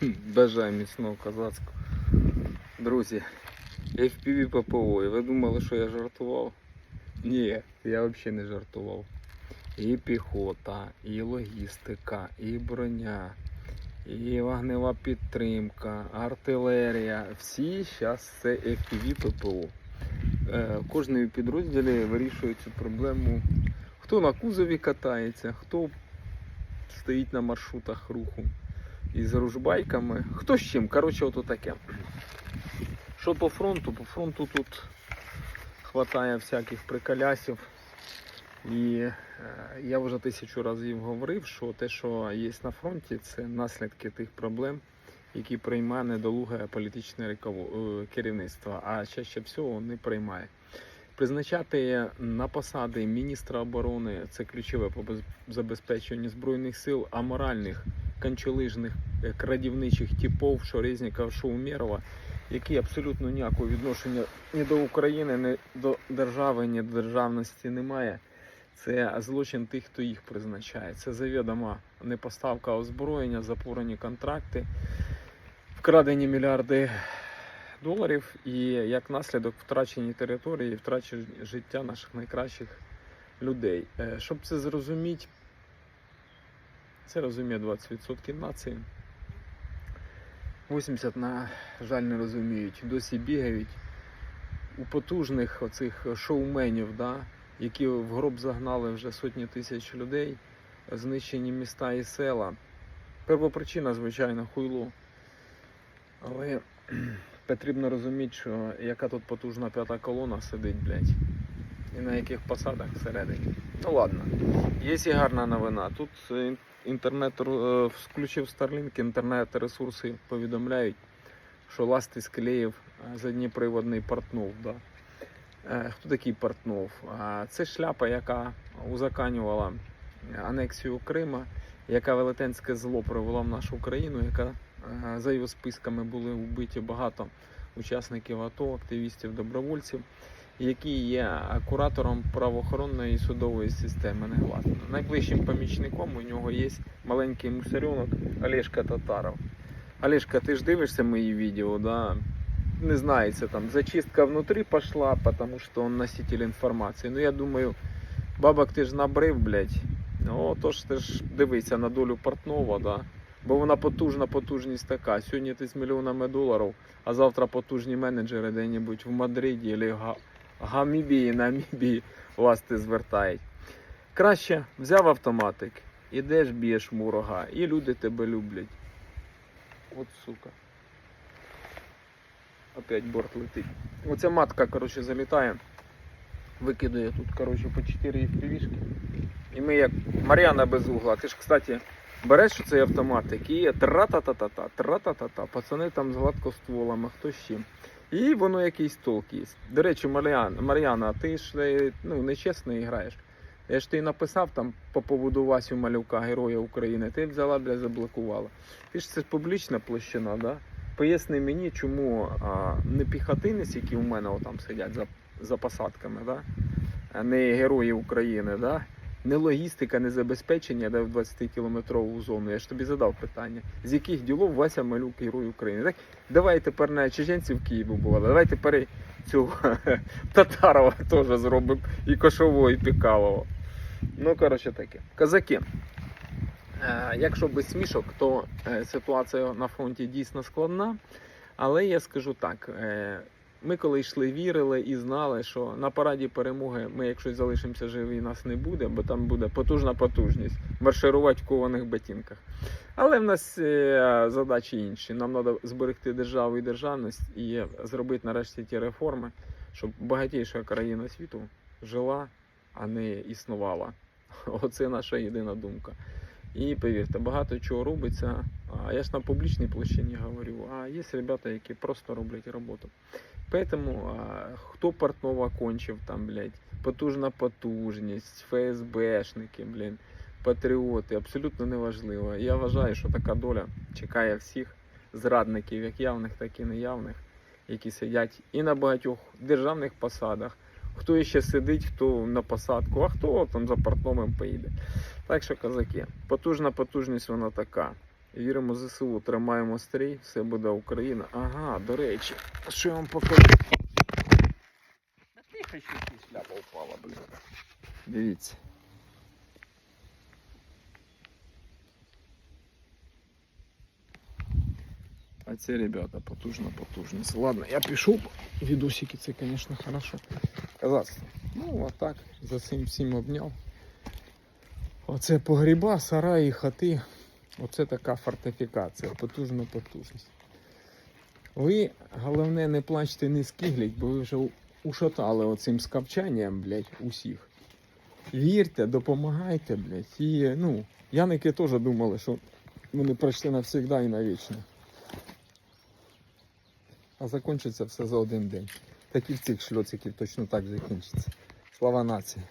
Бажаю міцного козацького. Друзі, FPV ППО. І ви думали, що я жартував? Ні, я взагалі не жартував. І піхота, і логістика, і броня, і вогнева підтримка, артилерія. Всі зараз це FPV ППО. Е, Кожний підрозділі вирішує цю проблему. Хто на кузові катається, хто стоїть на маршрутах руху із ружбайками. Хто з чим? Коротше, ото таке. Що по фронту? По фронту тут хватає всяких приколясів. І е, я вже тисячу разів говорив, що те, що є на фронті, це наслідки тих проблем, які приймає недолуге політичне е, керівництво, а чаще всього не приймає. Призначати на посади міністра оборони це ключове по забезпеченню збройних сил, а моральних е, крадівничих типов, що Резніков, що Умєрова, які абсолютно ніякого відношення ні до України, ні до держави, ні до державності немає. Це злочин тих, хто їх призначає. Це завідома непоставка озброєння, запорені контракти, вкрадені мільярди доларів і як наслідок втрачені території, втрачені життя наших найкращих людей. Е, Щоб це зрозуміти, це розуміє 20% нації. 80, на жаль, не розуміють. Досі бігають у потужних оцих шоуменів, да, які в гроб загнали вже сотні тисяч людей, знищені міста і села. Первопричина, звичайно, хуйло. Але потрібно розуміти, що яка тут потужна п'ята колона сидить, блядь. І на яких посадах всередині. Ну ладно. Є і гарна новина. Тут е, інтернет е, включив Starlink, інтернет-ресурси повідомляють, що ласти склеїв е, задніприводний портнов. Да. Хто такий портнов? Це шляпа, яка узаканювала анексію Крима, яка велетенське зло привела в нашу країну, яка за його списками були вбиті багато учасників АТО, активістів, добровольців, які є куратором правоохоронної і судової системи негласно. Найближчим помічником у нього є маленький мусоренок Олешка Татаров. Олешка, ти ж дивишся мої відео, да? не знається там, зачистка внутри пошла, потому что он носитель информации. Ну я думаю, бабок ти ж набрив, блядь. Ну, тож ти ж дивися на долю Портнова, да. Бо вона потужна, потужність така. Сьогодні ти з мільйонами доларів, а завтра потужні менеджери де-небудь в Мадриді або. Гамібії, Намібії вас ти звертають. Краще взяв автоматик, ідеш, б'єш ворога, і люди тебе люблять. От сука. Опять борт летить. Оця матка, коротше, залітає. Викидає тут, коротше, по 4 FPV-шки. І ми як Мар'яна без угла. Ти ж, кстати, береш цей автоматик і тра-та-та-та-та, тра-та-та-та. Пацани там з гладкостволами, хто з чим. І воно якийсь толк є. До речі, Мар'яна, Мар'яна, ти ж е, ну, нечесно граєш. Я ж ти написав там по поводу Васю Малюка, Героя України, ти взяла, бля, заблокувала. Ти ж це публічна площина, да? Поясни мені, чому а, не піхотинець, які у мене там сидять за, за посадками, да? а не герої України, да? Не логістика, не забезпечення, де в 20-кілометрову зону. Я ж тобі задав питання, з яких ділов Вася Малюк герой України. Так, давай тепер на чеченців в Києві була, давай тепер цього Татарова теж зробимо і Кошового, і Пікалова. Ну, коротше таке. Казаки. Е, Якщо без смішок, то е, ситуація на фронті дійсно складна. Але я скажу так: е, ми коли йшли, вірили і знали, що на параді перемоги ми, якщо залишимося живі, нас не буде, бо там буде потужна потужність марширувати в кованих ботинках. Але в нас е, задачі інші. Нам треба зберегти державу і державність і зробити нарешті ті реформи, щоб багатіша країна світу жила, а не існувала. Оце наша єдина думка. І повірте, багато чого робиться. А я ж на публічній площині говорю, а є ребята, які просто роблять роботу. Поэтому а, хто портнова кончив там, блядь, потужна потужність, ФСБшники, блін, патріоти, абсолютно неважливо. Я вважаю, що така доля чекає всіх зрадників, як явних, так і неявних, які сидять і на багатьох державних посадах. Хто ще сидить, хто на посадку, а хто там за портновим поїде. Так що, козаки, потужна потужність вона така. Віримо ЗСУ, тримаємо стрій, все буде Україна. Ага, до речі, що я вам покажу. Тихо, що шляпа упала, блін. Дивіться. А це, ребята, потужна потужність. Ладно, я пішов. Відосики це, звісно, хорошо. Казацтво. Ну, а так, за цим всім обняв. Оце погріба, сараї, хати. Оце така фортифікація, потужна потужність. Ви, головне, не плачте, не скигліть, бо ви вже ушатали оцим скавчанням, блядь, усіх. Вірте, допомагайте, блядь. І, ну, яники теж думали, що вони пройшли навсігда і навічно. А закінчиться все за один день. Так і в цих шльоциків точно так закінчиться. Слава нації!